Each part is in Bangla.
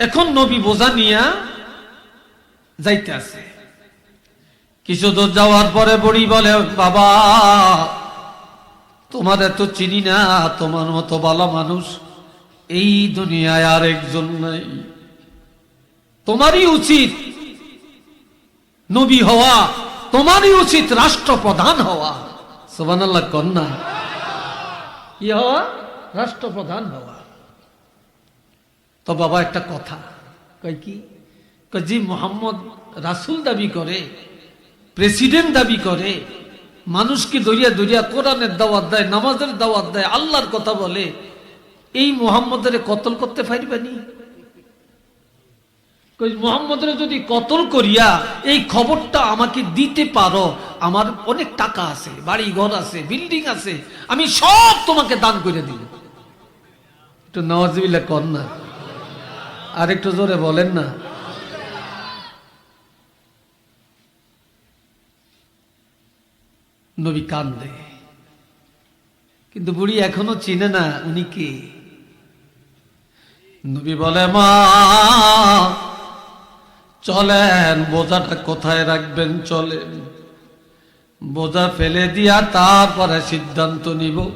এখন নবী বোঝা নিয়া যাইতে আছে। কিছু দূর যাওয়ার পরে বুড়ি বলে, বাবা তোমার এত চিনি না, তোমার মতো ভালো মানুষ এই দুনিয়ায় আর একজন নাই। তোমারই উচিত নবী হওয়া, তোমারই উচিত রাষ্ট্রপ্রধান হওয়া। সোবান কন্যা। হওয়া? রাষ্ট্রপ্রধান হওয়া। তো বাবা একটা কথা। কয় কি? জি, মোহাম্মদ রাসুল দাবি করে, প্রেসিডেন্ট দাবি করে, মানুষকে দরিয়া দরিয়া কোরআনের দাওয়াত দেয়, নামাজের দাওয়াত দেয়, আল্লাহর কথা বলে, এই মোহাম্মদের কতল করতে পারবেনি মোহাম্মদের যদি কতল করিয়া এই খবরটা আমাকে দিতে পারো, আমার অনেক টাকা আছে বাড়ি ঘর আছে, বিল্ডিং আছে, আমি সব তোমাকে দান করে দিব। একটু নওয়াজিবিল্লা কর না। আর একটু জোরে বলেন না। নবী কান্দে। কিন্তু বুড়ি এখনও চিনে না উনি কে। নবী বলে, মা, চলেন, বোঝাটা কোথায় রাখবেন, চলেন। বোঝা ফেলে দিয়া তারপরে সিদ্ধান্ত নিব,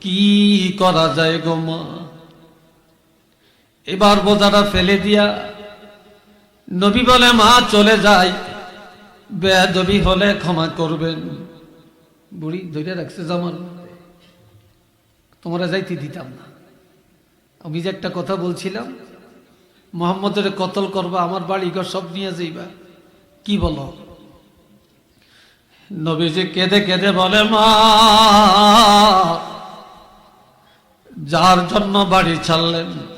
কি করা যায় গো মা? এবার বোঝাটা ফেলে দিয়া নবী বলে, মা, চলে যাই। বেদবি হলে ক্ষমা করবেন। বুড়ি ধরে রাখছে জামান। তোমরা যাইতে দিতাম না। আমি যে একটা কথা বলছিলাম, মোহাম্মদের কতল করবা, আমার বাড়ি ঘর সব নিয়ে যাইবা। কি বলো? নবীজি কেঁদে কেঁদে বলে, মা, যার জন্য বাড়ি ছাড়লেন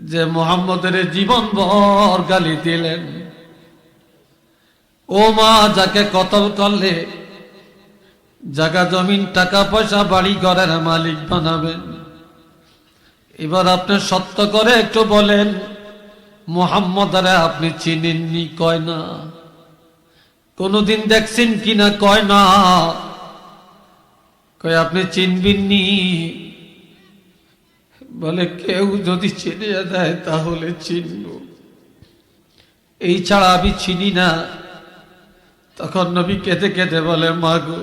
যে মোহাম্মদের জীবন ভর গালি দিলেন। ও মা, যাকে কতল করলে জায়গা জমিন, টাকা পয়সা, বাড়ি ঘরের মালিক বানাবেন। এবার আপনি সত্য করে একটু বলেন, মোহাম্মদারে আপনি চিনেননি কয় না? কোনদিন দেখছেন কিনা কয় না? কয়, আপনি চিনবেননি? বলে, কেউ যদি চিনিয়ে দেয় তাহলে চিনব এই ছাড়া আমি চিনি না। তখন নবী কেঁদে কেঁদে বলে মাগো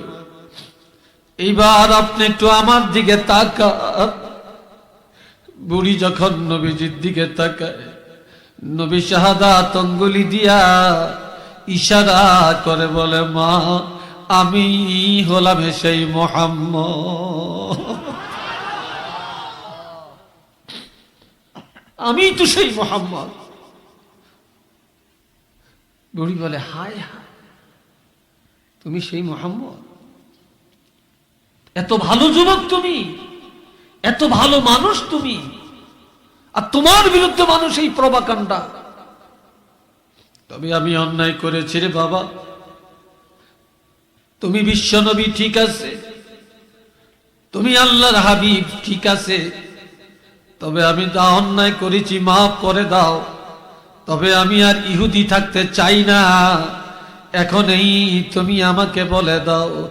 এইবার আপনি একটু আমার দিকে তাকা বুড়ি যখন নবীজির দিকে তাকায়, নবী শাহাদা তঙ্গুলি দিয়া ইশারা করে বলে, মা, আমি হলাম সেই মোহাম্মদ। আমি তো সেই মোহাম্মদ। বুড়ি বলে, হায় হায়, তুমি সেই মোহাম্মদ? এত ভালো যুবক তুমি, এত ভালো মানুষ তুমি, আর তোমার বিরুদ্ধে মানুষ এই প্রবাকাণ্ডা। তবে আমি অন্যায় করেছি রে বাবা। তুমি বিশ্বনবী ঠিক আছে, তুমি আল্লাহর হাবিব ঠিক আছে তবে আমি যা অন্যায় করেছি মাফ করে দাও। তবে আমি আর ইহুদি থাকতে চাই না। এখন এই তুমি আমাকে বলে দাও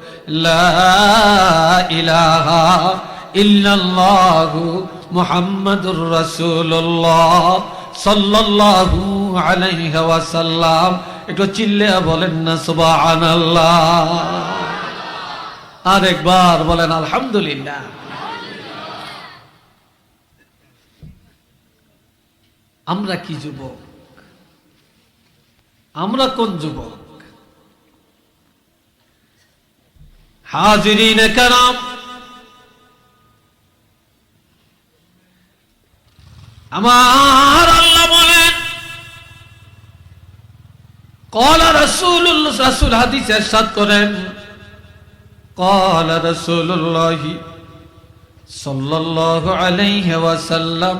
ইলাহা ইল্লাল্লাহু মুহাম্মাদুর রাসূলুল্লাহ সাল্লাল্লাহু আলাইহি ওয়াসাল্লাম। একটু চিল্লে বলেন না, সুবহানাল্লাহ। আরেকবার বলেন, আলহামদুলিল্লাহ। আমরা কি যুবক? আমরা কোন যুবক? হাজিরিন কারাম। আমার আল্লাহ বলেন, কলা রসুল রসুল হাদিস এরশাদ করেন, কলা রসুল্লাহ সাল্লাল্লাহু আলাইহি ওয়াসাল্লাম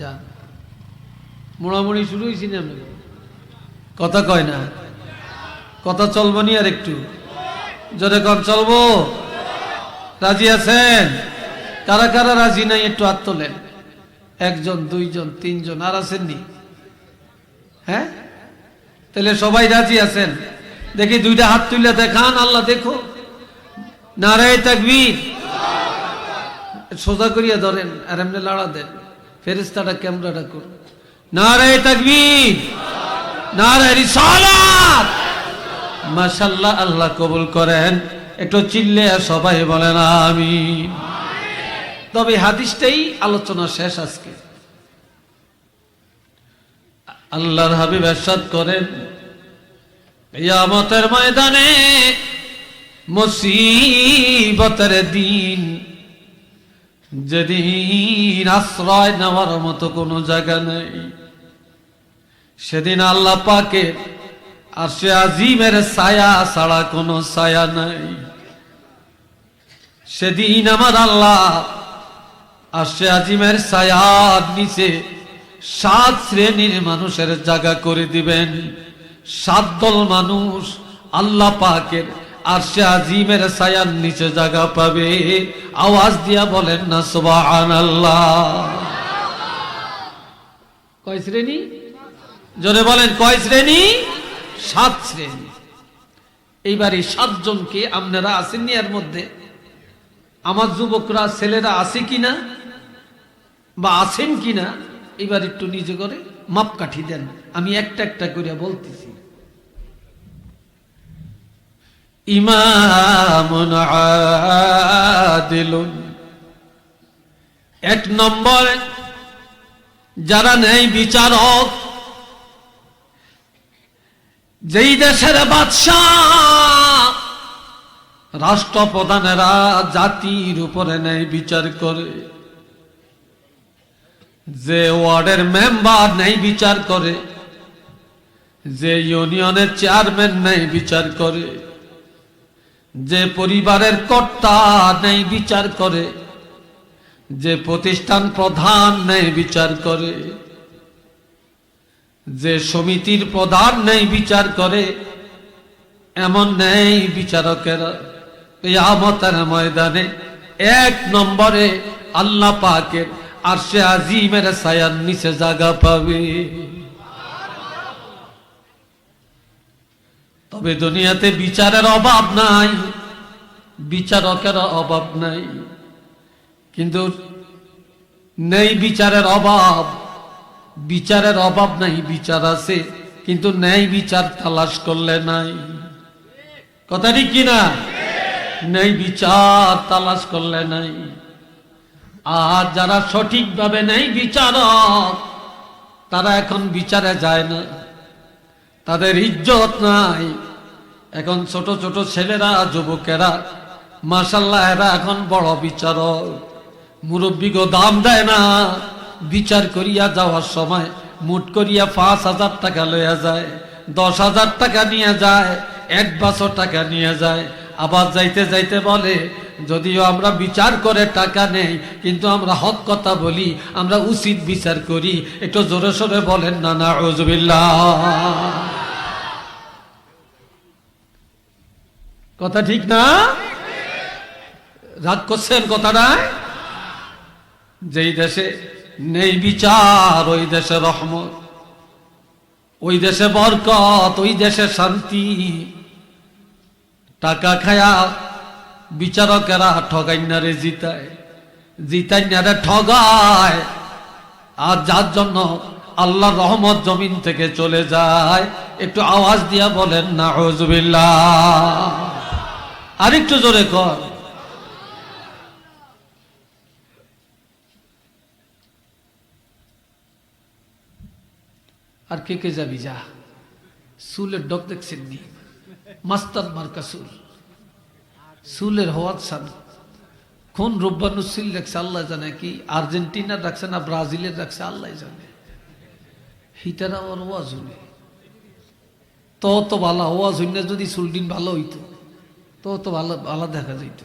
যান মোড়ামুড়ি শুরু হয়েছি না আমি কথা কয় না। কথা চলবো নি আর একটু। জোরে কম চলবো? রাজি আছেন? কারা কারা রাজি নাই একটু হাত তোলেন। একজন, দুইজন, তিনজন, আর আছেননি হ্যাঁ? তাহলে সবাই রাজি আছেন? দেখি দুইটা হাত তুলে দেখান, আল্লাহ দেখো। নারায় তাকবীর। সোজা করিয়া ধরেন আর এমনি লাড়া দেন। ফেরিস্তাটা ক্যামেরাটা করুন নারায় তাকবীর। নারায় রিসালাত। মাশাল্লাহ আল্লাহ কবুল করেন। একটু চিল্লে সবাই বলেন, আমিন। তবে হাদিসটাই আলোচনা শেষ আজকে। আল্লাহর হাবিব এরশাদ করেন, কিয়ামতের ময়দানে মুসিবতের দিন যেদিন আশ্রয় নেওয়ার মতো কোনো জায়গা নেই, সেদিন আল্লাহ পাকে আর সে আজিমের ছায়া ছাড়া কোনো ছায়া নাই। সেদিন আমার আল্লাহ আর সে আজিমের ছায়ার নিচে সাত শ্রেণির মানুষের জায়গা করে দিবেন। সাত দল মানুষ আল্লাহ পাকের আর সে আজিমের ছায়ার নিচে জায়গা পাবে। আওয়াজ দিয়া বলেন না সুবাহান কয় শ্রেণি? জোরে বলেন, কয় শ্রেণি? সাত শ্রেণি। এইবার এই সাতজনকে আপনারা আসেননি এর মধ্যে? আমার যুবকরা, ছেলেরা আছে কিনা বা আছেন কিনা এবার একটু নিজে করে মাপকাঠি দেন। আমি একটা একটা করে বলতেছি। ইমামুন আদিলুন। এক নম্বর, যারা নেই বিচারক, যেই দেশের বাদশাহ রাষ্ট্রপ্রধানেরা জাতির উপরে নেই বিচার করে, যে ওয়ার্ডের মেম্বার নেই বিচার করে, যে ইউনিয়নের চেয়ারম্যান নেই বিচার করে। যে পরিবারের কর্তা নেই বিচার করে, যে প্রতিষ্ঠান প্রধান নেই বিচার করে, যে সমিতির প্রধান নেই বিচার করে, এমন নেই বিচারকেরা। আমতার ময়দানে এক নম্বরে আল্লাহ পাকের আর সে আজিমের সায়ার নিচে জাগা পাবে। তবে দুনিয়াতে বিচারের অভাব নাই, বিচারকের অভাব নাই। কিন্তু নেই বিচারের অভাব বিচারের অভাব নাই, বিচার আছে, কিন্তু ন্যায় বিচার তালাশ করলে নাই। কথা ঠিক কিনা নেই বিচার তালাশ করলে নাই। আর যারা সঠিকভাবে নেই বিচারক, তারা এখন বিচারে যায় না। তাদের ইজ্জত নাই। এখন ছোট ছোট ছেলেরা, যুবকেরা মাসাল্লাহ এরা এখন বড় বিচার বিচারক মুরব্বীগো দাম দেয় না। বিচার করিয়া যাওয়ার সময় মুট করিয়া পাঁচ হাজার টাকা লইয়া যায়, দশ হাজার টাকা নিয়ে যায়, এক বছর টাকা নিয়ে যায়। আবার যাইতে যাইতে বলে, যদিও আমরা বিচার করে টাকা নেই, কিন্তু আমরা হক কথা বলি, আমরা উচিত বিচার করি। একটু জোরে সোরে বলেন, না না কথা ঠিক না? রাগ করছেন কথাটা যেই দেশে নেই বিচার, ওই দেশে রহমত, ওই দেশে বরকত, ওই দেশে শান্তি। টাকা খায়া বিচারকেরা ঠগাইনারে জিতায় জিতাইনারে ঠগায় আর যার জন্য আল্লাহ রহমত জমিন থেকে চলে যায়। একটু আওয়াজ দিয়া বলেন না হজবিল্লা আর একটু জোরে কর। আর কে কে যাবি? যা। সুলের ডক দেখছেন নি মাস্তান মার্কা সুল সুলের হওয়ার সান। কোন রব্বানু সিল রাখছে আল্লাহ জানে কি। আর্জেন্টিনার রাখছে না, ব্রাজিলের রাখছে আল্লাহ জানে। হিটার আমার ওয়াজ শুনে তো তো ভালো, ওয়াজ হইনা যদি সুলডিন ভালো হইতো। তো তো ভালো ভালো দেখা যাইত।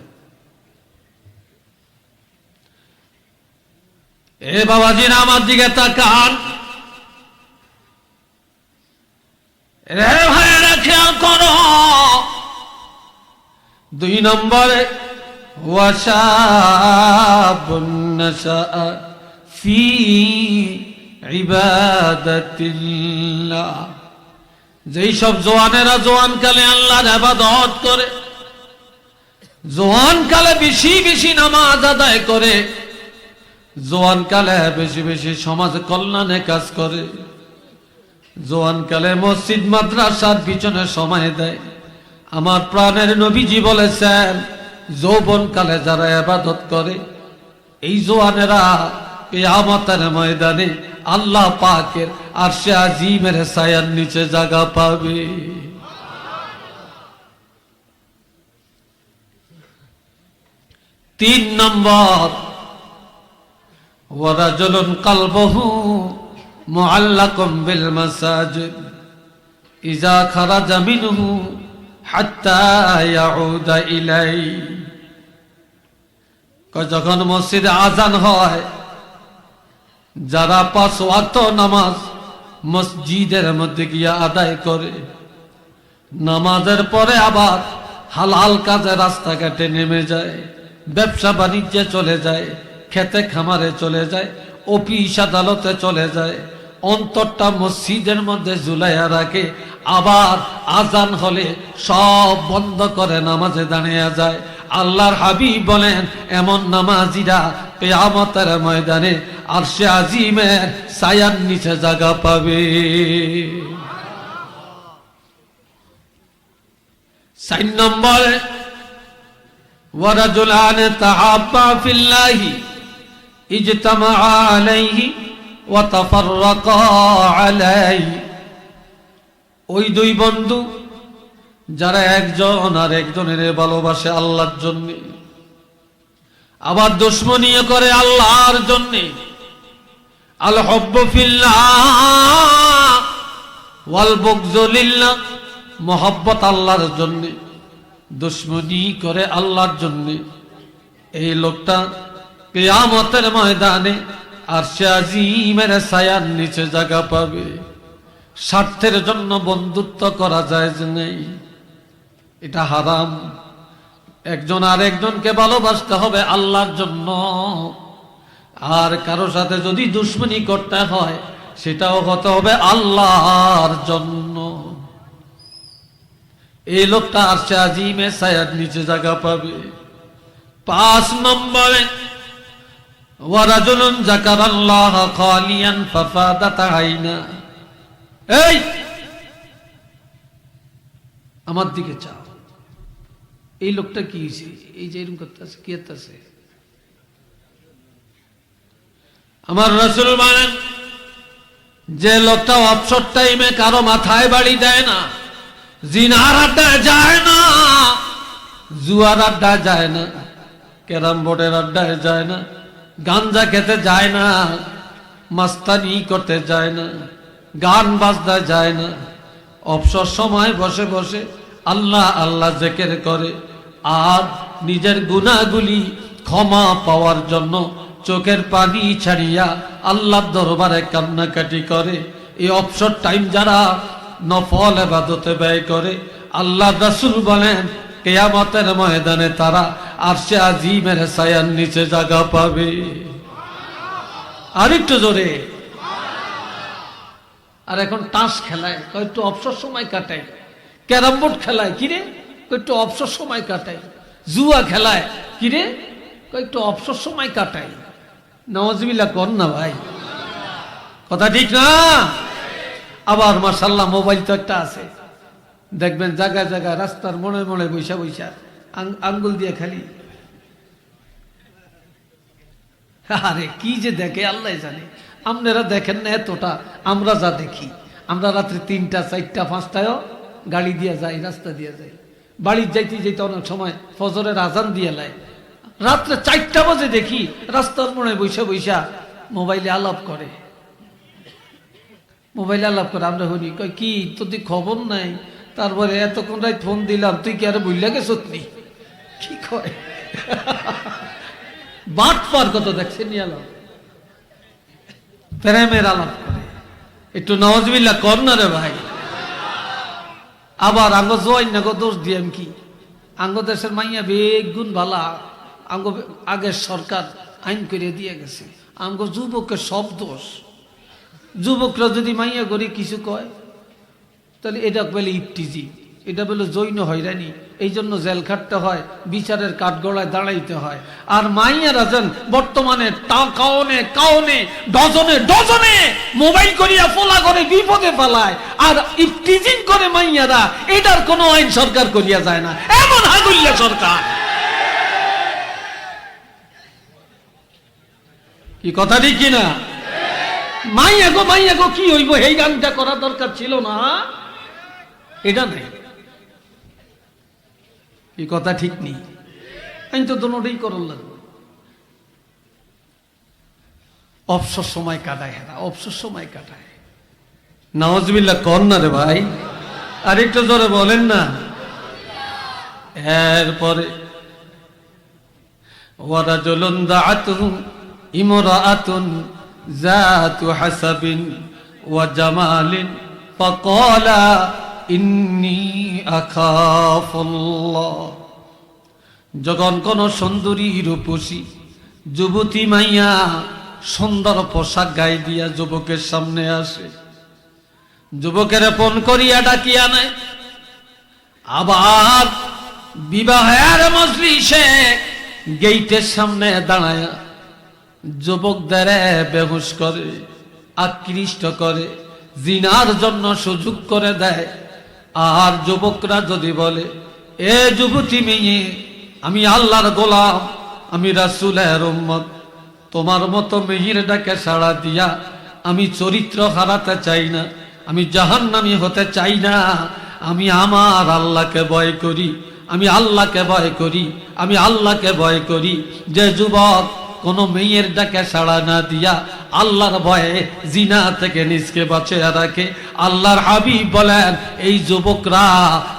এ বাবাজির আমার দিকে তাকান। রে ভাইয়েরা দুই নম্বরে ফি ইবাদাতিল্লাহ। যেই সব জোয়ানেরা জোয়ান কালে আল্লাহর আবাদত করে জোয়ান কালে বেশি বেশি নামাজ আদায় করে জোয়ান কালে বেশি বেশি সমাজ কল্যাণে কাজ করে জোয়ান কালে মসজিদ, মাদ্রাসার পিছনে সময় দেয়। আমার প্রাণের নবীজি বলেছেন যৌবনকালে যারা এবাদত করে, এই জোয়ানেরা আমাতের ময়দানে আল্লাহ পাকের আর সে আজিমের সায়ার নিচে জায়গা পাবে। তিন নম্বর ওরা জলন কালবহু মহাল্লা কম্বেল মাসাজ ইজা খারা জামিনহু যখন মসজিদে আজান হয়, যারা পাঁচ ওয়াক্ত নামাজ মসজিদের মধ্যে গিয়া আদায় করে, নামাজের পরে আবার হালাল কাজে রাস্তাঘাটে নেমে যায়, ব্যবসা বাণিজ্যে চলে যায়, খেতে খামারে চলে যায়, অফিস আদালতে চলে যায় অন্তরটা মসজিদের মধ্যে জুলাইয়া রাখে, আবার আজান হলে সব বন্ধ করে নামাজে দাঁড়িয়ে যায়। আল্লাহর হাবিব বলেন, এমন নামাজিরা পেয়ামতের ময়দানে আর সে আজিমের সায়ার নিচে জায়গা পাবে। সাইন নম্বরে ওয়ারাজুল আনে তাহাব্বা ইজতামা আলাইহি আলাই। ওই দুই বন্ধু, যারা একজন আর একজনের ভালোবাসে আল্লাহর জন্য, আবার দুশ্মনীয় করে আল্লাহর জন্যে। আল হব্বফিল্লা মহব্বত আল্লাহর জন্যে, দুশ্মনী করে আল্লাহর জন্যে। এই লোকটা কেয়ামতের ময়দানে আর সে আজিমের ছায়ার নিচে জায়গা পাবে। স্বার্থের জন্য বন্ধুত্ব করা যায় যে নেই। এটা হারাম। একজন আর একজনকে ভালোবাসতে হবে আল্লাহর জন্য। আর কারও সাথে যদি দুশ্মনী করতে হয়, সেটাও হতে হবে আল্লাহর জন্য। এই লোকটা আসছে আজিমে সায়ার নিচে জায়গা পাবে। পাঁচ নম্বরে আমার দিকে চাও। এই লোকটা কি এই যে এরকম করতেছে, কি করতেছে? আমার রসুল মানেন যে লোকটা অবসর টাইমে কারও মাথায় বাড়ি দেয় না জিনার আড্ডায় যায় না, জুয়ার আড্ডায় যায় না, ক্যারাম বোর্ডের আড্ডায় যায় না গাঞ্জা খেতে যায় না, মাস্তানি করতে যায় না, গান বাজনা যায় না। অবসর সময় বসে বসে আল্লাহ আল্লাহ জেকের করে, আর নিজের গুণাগুলি ক্ষমা পাওয়ার জন্য চোখের পানি ছাড়িয়া আল্লাহর দরবারে কান্নাকাটি করে। এই অবসর টাইম যারা নফল এবাদতে ব্যয় করে আল্লাহ রাসুল বলেন কেয়ামতের ময়দানে তারা আর সে আজিমের সায়ার নিচে জায়গা পাবে। আর একটু জোরে। আর এখন টাস খেলায় একটু অবসর সময় কাটায়। ক্যারাম বোর্ড খেলায় কিরে একটু অবসর সময় কাটায়। জুয়া খেলায় কিরে একটু অবসর সময় কাটায়। নওয়াজবিল্লা কর না ভাই। কথা ঠিক না? আবার মার্শাল্লাহ মোবাইল তো একটা আছে। দেখবেন জায়গায় জায়গায় রাস্তার মনে মনে বৈশা বৈশা আঙ্গুল দিয়ে খালি। আরে, কি যে দেখে, আল্লাহ জানে। আপনারা দেখেন না এতটা, আমরা যা দেখি। আমরা রাত্রে তিনটা, চারটা, পাঁচটায়ও গাড়ি দিয়ে যাই, রাস্তা দিয়ে যাই। বাড়ির যাইতে যেতে অনেক সময় ফজরের আজান দিয়ে লাই। রাত্রে চারটা বাজে দেখি, রাস্তার মনে বৈশা বৈশা মোবাইলে আলাপ করে। মোবাইলে আলাপ করে, আমরা হরি কই কি তুই খবর নাই? তারপরে এতক্ষণ রাত ফোন দিলাম, তুই কি আরে বুঝলা গেছ নি? কি কয়? বাট পার কত দেখছে নিয়ে প্রেমের আলাপ করে। একটু নওয়াজবিল্লা কর না রে ভাই। আবার আঙ্গ জয় না গো, দোষ দিয়াম কি? আঙ্গ দেশের মাইয়া বেগুন ভালা। আঙ্গ আগের সরকার আইন করে দিয়ে গেছে। আঙ্গ যুবকের সব দোষ। যুবকরা যদি মাইয়া করে কিছু কয় তাহলে এটা বলে ইফটিজি এটা বলে জৈন হয়রানি এই জন্য জেল খাটতে হয়, বিচারের কাঠগড়ায় দাঁড়াইতে হয়। আর মাইয়ারা যেন বর্তমানে কাউনে কাউনে ডজনে ডজনে মোবাইল করিয়া ফোলা করে বিপদে পালায়। আর ইফটিজিং করে মাইয়ারা, এটার কোনো আইন সরকার করিয়া যায় না। এমন হাগুল্লা সরকার। কি কথা ঠিক কিনা? মাইয়া গো মাইয়া গো, কি হইব? এই গানটা করা দরকার ছিল না। এটা নাই। এই কথা ঠিক নেই। আমি তো দোনোটাই করল অবসর সময় কাটায় হেরা, অবসর সময় কাটায়। নওয়াজবিল্লা কর না রে ভাই। আর একটু জোরে বলেন না। এরপরে ওরা জলন দাঁতুহু ইমরাআতুন জাতু হাসাবিন ওয়া জামালিন, ফাকালা ইন্নি যখন কোন সুন্দরী রূপসী যুবতী মাইয়া সুন্দর পোশাক গায়ে দিয়া যুবকের সামনে আসে, যুবকের ফোন করিয়া ডাকিয়া নেয়, আবার বিবাহের মজলিসে গেইটের সামনে দাঁড়ায় যুবকদের বেহুশ করে, আকৃষ্ট করে, জিনার জন্য সুযোগ করে দেয়। আর যুবকরা যদি বলে, এ যুবতী মেয়ে, আমি আল্লাহর গোলাম, আমি রাসুলের উম্মত, তোমার মতো মেহির ডাকে সাড়া দিয়া আমি চরিত্র হারাতে চাই না, আমি জাহান্নামি হতে চাই না, আমি আমার আল্লাহকে ভয় করি, আমি আল্লাহকে ভয় করি, আমি আল্লাহকে ভয় করি, যে যুবক কোন মেয়ের ডাকে সাড়া না দিয়া আল্লাহর ভয়ে জিনা থেকে নিজকে বাঁচিয়ে রাখে। আল্লাহর হাবিব বলেন, এই যুবকরা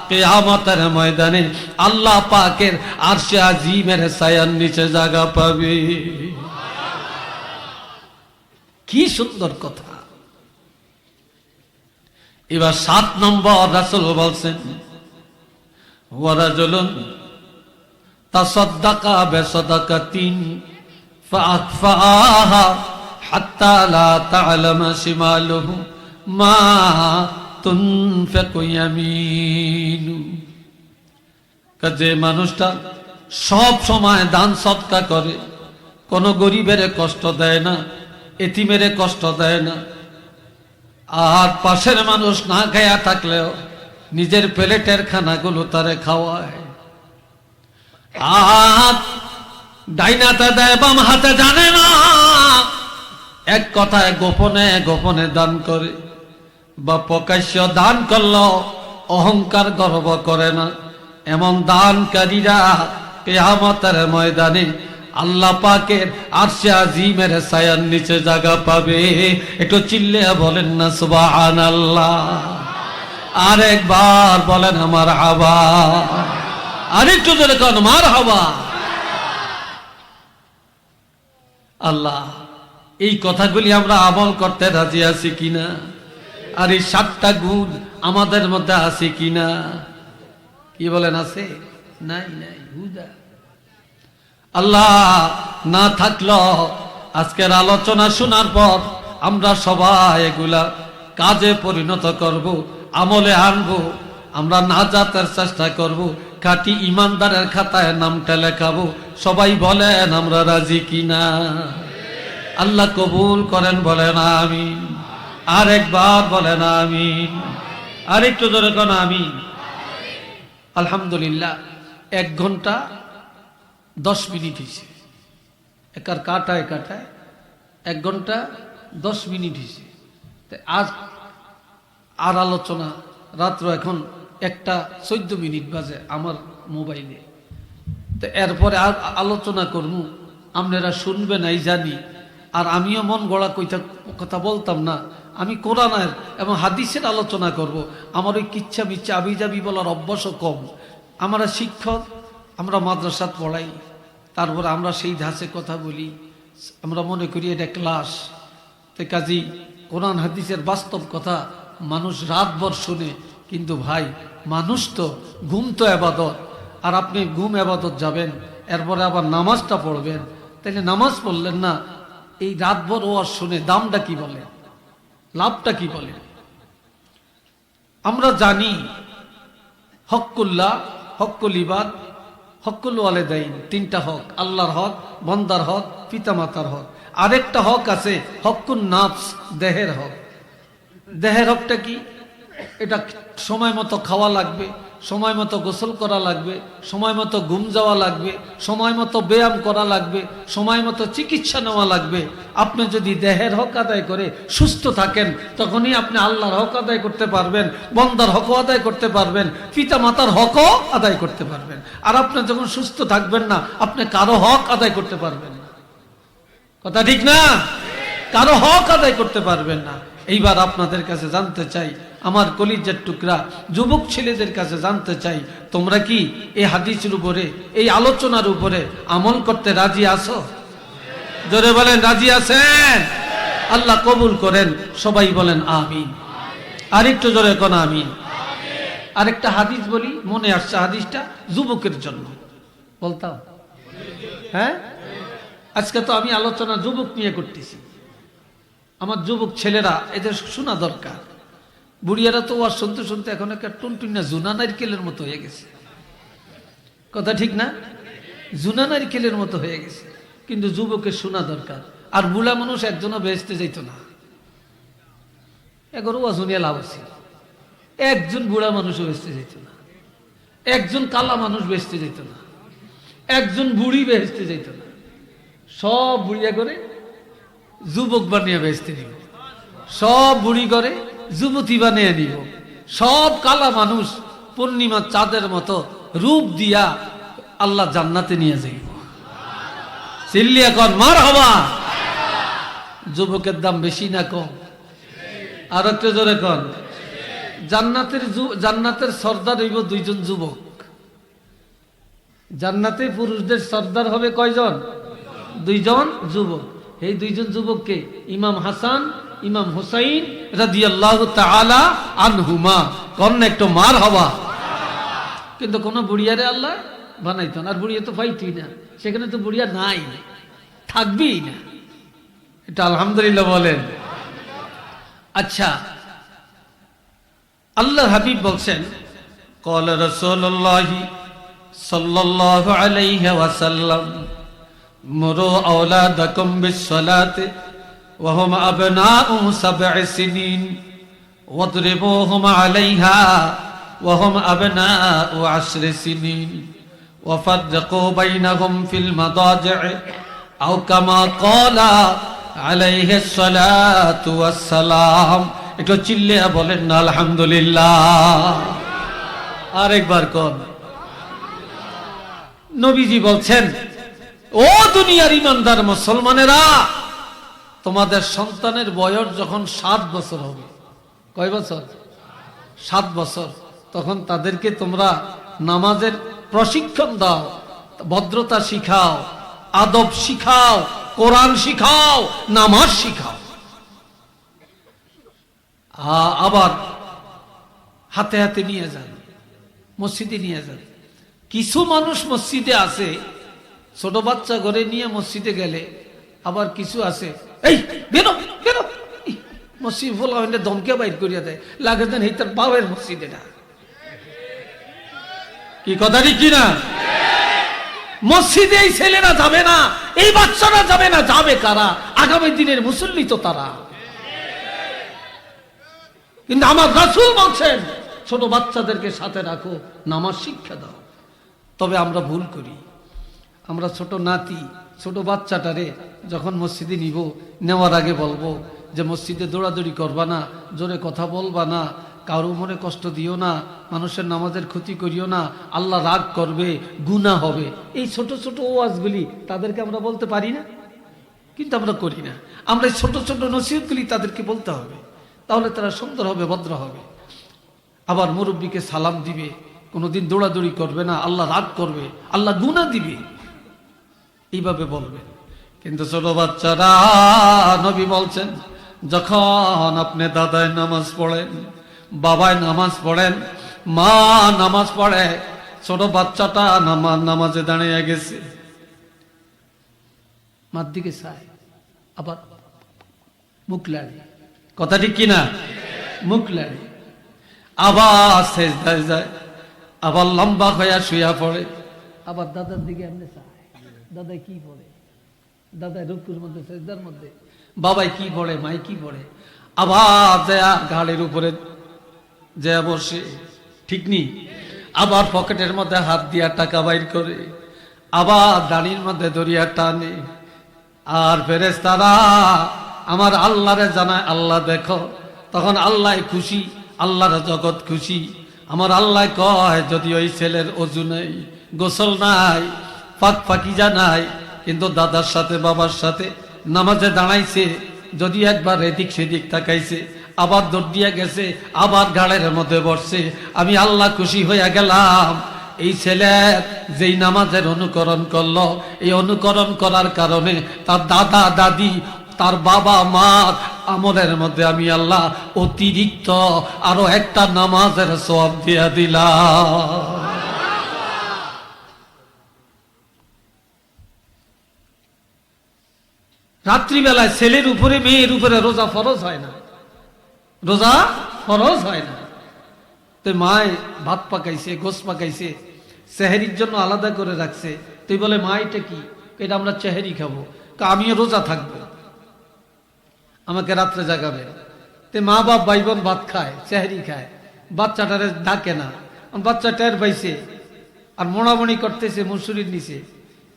কেয়ামতের ময়দানে আল্লাহ পাকের আরশে আজিমের সায়ান নিচে জায়গা পাবে। কি সুন্দর কথা। এবার সাত নম্বর রাসুল বলছেন ওরা জ্বলুন তা সদ্দাকা বেসদাকা তিন فأخفاها حتى لا تعلم شماله ما تنفق يمينه কাজে মানুষটা সব সময় দান সৎকা করে কোন গরিবের কষ্ট দেয় না এতিমের কষ্ট দেয় না আর পাশের মানুষ না খায়া থাকলেও নিজের প্লেটের খানাগুলো তারে খাওয়ায় আর ডাইনাতে দেয় বাম হাতে জানে না। এক কথায় গোপনে গোপনে দান করে, বা প্রকাশ্য দান করল, অহংকার গর্ব করে না। এমন দানকারীরা কেয়ামতের ময়দানে আল্লাহ পাকের আরশে আজিমের ছায়ার নিচে জায়গা পাবে। একটু চিল্লে বলেন না সুবাহান আল্লাহ আরেকবার বলেন আমার হাবা আরেকটু জোরে কন মার হাবা আল্লাহ, এই কথাগুলি আমরা আমল করতে রাজি আছি কিনা? আর এই সাতটা গুণ আমাদের মধ্যে আছে কিনা? কি বলেন, আছে? নাই নাই, হুদা। আল্লাহ, না থাকল আজকের আলোচনা শোনার পর আমরা সবাই এগুলা কাজে পরিণত করব, আমলে আনব, আমরা না যাতের চেষ্টা করব কাটি ইমানদারের খাতায় নামটা লেখাবো। সবাই বলেন, আমরা রাজি কিনা? আল্লাহ কবুল করেন, বলেন আমি আর একবার বলেন আমি আর একটু ধরে কেন, আমিন। আলহামদুলিল্লাহ, এক ঘণ্টা দশ মিনিট হয়েছে। একার কাটায় কাটায় এক ঘণ্টা দশ মিনিট হয়েছে। আজ আর আলোচনা, রাত্র এখন একটা চোদ্দ মিনিট বাজে আমার মোবাইলে। তো এরপরে আর আলোচনা করব, আপনারা শুনবেন এই জানি। আর আমিও মন গড়া কইতা কথা বলতাম না। আমি কোরআনের এবং হাদিসের আলোচনা করব। আমার ওই কিচ্ছা মিচ্ছা আবিজাবি বলার অভ্যাসও কম। আমরা শিক্ষক, আমরা মাদ্রাসাত পড়াই। তারপর আমরা সেই ধাঁচে কথা বলি। আমরা মনে করি এটা ক্লাস। তে কাজী কোরআন, হাদিসের বাস্তব কথা মানুষ রাতভর শুনে কিন্তু ভাই, মানুষ তো, ঘুম তো আবাদত। আর আপনি ঘুম আবাদত যাবেন, এরপরে আবার নামাজটা পড়বেন। তাহলে নামাজ পড়লেন না, এই রাতভর ও আর শুনে দামটা কি বলে? লাভটা কি বলে? আমরা জানি হকুল্লাহ হকুল ইবাদ হকুল ওয়ালেদাইন, তিনটা হক, আল্লাহর হক, বন্দার হক, পিতামাতার হক। আরেকটা হক আছে হকুন নাফস, দেহের হক। দেহের হকটা কি? এটা সময় মতো খাওয়া লাগবে, সময় মতো গোসল করা লাগবে, সময় মতো ঘুম যাওয়া লাগবে, সময় মতো ব্যায়াম করা লাগবে, সময় মতো চিকিৎসা নেওয়া লাগবে। আপনি যদি দেহের হক আদায় করে সুস্থ থাকেন, তখনই আপনি আল্লাহর হক আদায় করতে পারবেন, বন্দার হকও আদায় করতে পারবেন পিতা মাতার হকও আদায় করতে পারবেন। আর আপনি যখন সুস্থ থাকবেন না, আপনি কারও হক আদায় করতে পারবেন না। কথা ঠিক না? কারও হক আদায় করতে পারবেন না। এইবার আপনাদের কাছে জানতে চাই আমার কলিজার টুকরা। যুবক ছেলেদের কাছে জানতে চাই, তোমরা কি এই হাদিসের উপরে, এই আলোচনার উপরে আমল করতে রাজি আছো? জোরে বলেন, রাজি আছেন? আল্লাহ কবুল করেন, সবাই বলেন আমিন। আরেকটু জোরে কোন আমিন। আরেকটা হাদিস বলি, মনে আসছে হাদিসটা, যুবকের জন্য। বলতাম? হ্যাঁ? আজকে তো আমি আলোচনা যুবক নিয়ে করতেছি। আমার যুবক ছেলেরা, এদের শোনা দরকার। বুড়িয়ারা তো আর শুনতে শুনতে এখন একটা টুনটুনা জুনা নারকেলের মতো হয়ে গেছে। কথা ঠিক না? জুনা নারকেলের মতো হয়ে গেছে। কিন্তু যুবকের শোনা দরকার। আর বুড়া মানুষ একজনও বেচতে যাইতো না। এগারো শুনিয়া লাভ আছে। একজন বুড়া মানুষও বেচতে যেত না। একজন কালা মানুষ বেচতে যেত না। একজন বুড়ি বেচতে যেত না। সব বুড়িয়া করে যুবক বানিয়ে বেচতে নিব। সব বুড়ি করে যুবতী বানিয়ে নিব। সব কালা মানুষ পূর্ণিমা চাঁদের মতো রূপ দিয়া আল্লাহ জান্নাতে নিয়ে যাইব। চিল্লিয়া কন মার হবা যুবকের দাম বেশি না কম? আর একটু জোরে কন জান্নাতের জান্নাতের সর্দার হইব দুইজন যুবক। জান্নাতে পুরুষদের সর্দার হবে কয়জন? দুইজন যুবক। এই দুইজন যুবককে ইমাম হাসান ইমাম হুসাইন রাদিয়াল্লাহু তাআলা আনহুমা। কর্ণ একটু মার হওয়া। কিন্তু কোনো বুড়িয়ারে আল্লাহ বানাইতো না। আর বুড়িয়া তো পাইতই না। সেখানে তো বুড়িয়া নাই। থাকবি না। এটা আলহামদুলিল্লাহ বলেন। আচ্ছা আল্লাহ হাবিব বলছেন কল রসোল্লাহ সাল্লাহ আলাইহি ওয়াসাল্লাম মুরু আওলাদাকুম বিস সালাতে وهم أبناء سبع سنين واضربوهم عليها وهم أبناء عشر سنين وفرقوا بينهم في المضاجع أو كما قال عليه الصلاة والسلام একটু চিল্লিয়া বলেন না আলহামদুলিল্লাহ আরেকবার কর নবীজি বলছেন ও দুনিয়ার ইমানদার মুসলমানেরা তোমাদের সন্তানের বয়স যখন সাত বছর হবে। কয় বছর? সাত বছর। তখন তাদেরকে তোমরা নামাজের প্রশিক্ষণ দাও, ভদ্রতা শিখাও, আদব শিখাও, কোরআন শিখাও, নামাজ শিখাও। আবার হাতে হাতে নিয়ে যান, মসজিদে নিয়ে যান। কিছু মানুষ মসজিদে আছে, ছোট বাচ্চা ঘরে নিয়ে মসজিদে গেলে আবার কিছু আছে এই বেরো বেরো মসজিদ হইলে দমকে বাইর করিয়া দেয়। লাগে এই তার মসজিদে না কি কথা ঠিক কিনা? মসজিদে এই ছেলেরা যাবে না, এই বাচ্চারা যাবে না, যাবে কারা? আগামী দিনের মুসল্লি তো তারা। কিন্তু আমার রাসূল বলছেন, ছোট বাচ্চাদেরকে সাথে রাখো, নামাজ শিক্ষা দাও। তবে আমরা ভুল করি। আমরা ছোট নাতি ছোট বাচ্চাটারে যখন মসজিদে নিব, নেওয়ার আগে বলব যে মসজিদে দৌড়াদৌড়ি করবা না, জোরে কথা বলবা না, কারও মনে কষ্ট দিও না, মানুষের নামাজের ক্ষতি করিও না, আল্লাহ রাগ করবে, গুনাহ হবে। এই ছোট ছোট ওয়াজগুলি তাদেরকে আমরা বলতে পারি না? কিন্তু আমরা করি না। আমরা এই ছোট ছোট নসিহতগুলি তাদেরকে বলতে হবে। তাহলে তারা সুন্দর হবে, ভদ্র হবে। আবার মুরব্বীকে সালাম দিবে, কোনোদিন দৌড়াদৌড়ি করবে না, আল্লাহ রাগ করবে, আল্লাহ গুণা দিবে। এইভাবে বলবে। কিন্তু ছোট বাচ্চারা, নবী বলছেন, যখন আপনি দাদায় নামাজ পড়েন, বাবায় নামাজ পড়েন, মা নামাজ পড়ে, ছোট বাচ্চাটা নামাজ নামাজে দাঁড়িয়ে গেছে। মার দিকে চায়, আবার মুখ লাড়ে। কথা ঠিক কিনা মুখ লাড়ে। আবার শেষ যায়, আবার লম্বা হইয়া শুয়া পড়ে। আবার দাদার দিকে এমনি চায়। দাদা কি পড়ে দাদা রূপুর মধ্যে শেষদার মধ্যে। বাবাই কি পড়ে মাই কি পড়ে আবার দেয়া ঘাড়ের উপরে যে বসে। ঠিক নি? আবার পকেটের মধ্যে হাত দিয়া টাকা বাইর করে। আবার দাড়ির মধ্যে দরিয়া টানে। আর ফেরেস তারা আমার আল্লাহরে জানায়, আল্লাহ দেখো। তখন আল্লাহ খুশি, আল্লাহর জগৎ খুশি। আমার আল্লাহ কয় যদি ওই ছেলের অজু নেই, গোসল নাই ফাঁক ফাঁকিজা নাই কিন্তু দাদার সাথে, বাবার সাথে নামাজে দাঁড়াইছে, যদি একবার এদিক সেদিক তাকাইছে, আবার দৌড় দিয়ে গেছে, আবার গাড়ের মধ্যে বসছে, আমি আল্লাহ খুশি হইয়া গেলাম। এই ছেলে যেই নামাজের অনুকরণ করল, এই অনুকরণ করার কারণে তার দাদা, দাদি, তার বাবা, মা, আমলের মধ্যে আমি আল্লাহ অতিরিক্ত আরও একটা নামাজের সব দিয়া দিলাম। রাত্রিবেলায় ছেলের উপরে, মেয়ের উপরে রোজা ফরজ হয় না। রোজা ফরজ হয় না। তো মায় ভাত পাকাইছে গোস পাকাইছে চেহারির জন্য আলাদা করে রাখছে। তুই বলে, মা, এটা কি? এটা আমরা চেহারি খাব। আমিও রোজা থাকব। আমাকে রাত্রে জাগাবে। তে মা বাপ ভাই বোন ভাত খায় চেহারি খায়। বাচ্চাটারে ডাকে না। বাচ্চা টের পাইছে আর মোড়ামণি করতেছে, মুসুরির নিচে।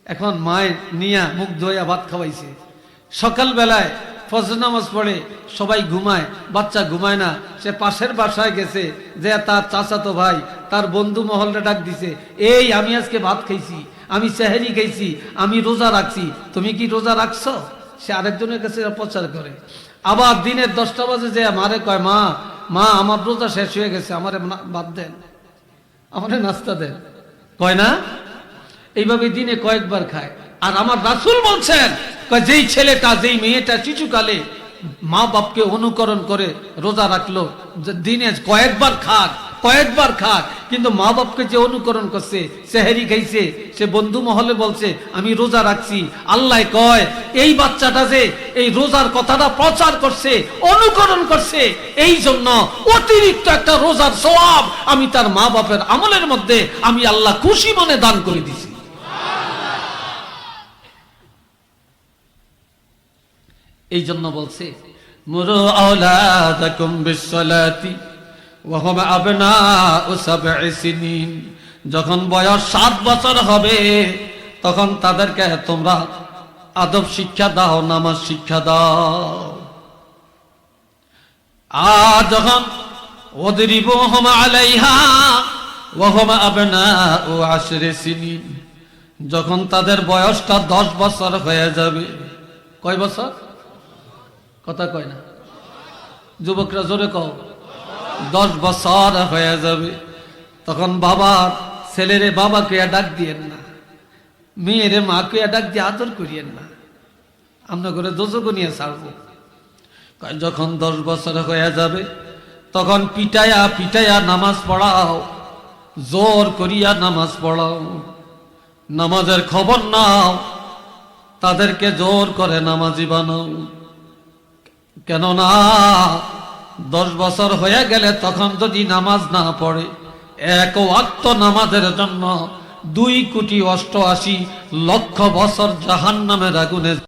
এখন মায়ের নিয়া মুখ ধোয়া ভাত খাওয়াইছে। সকালবেলায় ফজর নামাজ পড়ে সবাই ঘুমায়, বাচ্চা ঘুমায় না। সে পাশের বাসায় গেছে, যে তার চাচাতো ভাই, তার বন্ধু মহলটা ডাক দিছে, এই, আমি আজকে ভাত খাইছি, আমি সেহেরি খাইছি, আমি রোজা রাখছি, তুমি কি রোজা রাখছো? সে আরেকজনের কাছে প্রচার করে, আবার দিনের দশটা বাজে যে মারে কয়, মা মা, আমার রোজা শেষ হয়ে গেছে, আমারে বাদ দেন, আমারে নাস্তা দেন। কয় না? এইভাবে দিনে কয়েকবার খায়। আর আমার রাসুল বলছেন কয়, যেই ছেলেটা, যেই মেয়েটা শিশুকালে মা বাপকে অনুকরণ করে রোজা রাখল দিনে কয়েকবার খাক কয়েকবার খাক, কিন্তু মা বাপকে যে অনুকরণ করছে সেহেরি খাইছে, সে বন্ধু মহলে বলছে, আমি রোজা রাখছি। আল্লাহ কয়, এই বাচ্চাটা যে এই রোজার কথাটা প্রচার করছে, অনুকরণ করছে, এই জন্য অতিরিক্ত একটা রোজার সওয়াব আমি তার মা বাপের আমলের মধ্যে আমি আল্লাহ খুশি মনে দান করে দিছি। এই জন্য বলছে যখন বয়স সাত বছর হবে, তখন তাদেরকে তোমরা আদব শিক্ষা দাও, নামাজ শিক্ষা দাও। আর যখন ওদরিবুহুম আলাইহা আবনাউ আশরি যখন তাদের বয়সটা দশ বছর হয়ে যাবে। কয় বছর? কথা কয় না। যুবকরা জোরে কও, দশ বছর হয়ে যাবে, তখন বাবা ছেলেরে বাবাকে ডাক দিয়েন না, মেয়েরে মাকে ডাক দিয়ে আদর করিয়েন না। আমরা করে দোজক নিয়ে ছাড়বো। যখন দশ বছর হয়ে যাবে, তখন পিটায়া পিটায়া নামাজ পড়াও, জোর করিয়া নামাজ পড়াও। নামাজের খবর নাও, তাদেরকে জোর করে নামাজি বানাও। কেননা দশ বছর হয়ে গেলে তখন যদি নামাজ না পড়ে, এক ওয়াক্ত নামাজের জন্য দুই কোটি অষ্টআশি লক্ষ বছর জাহান নামের আগুনে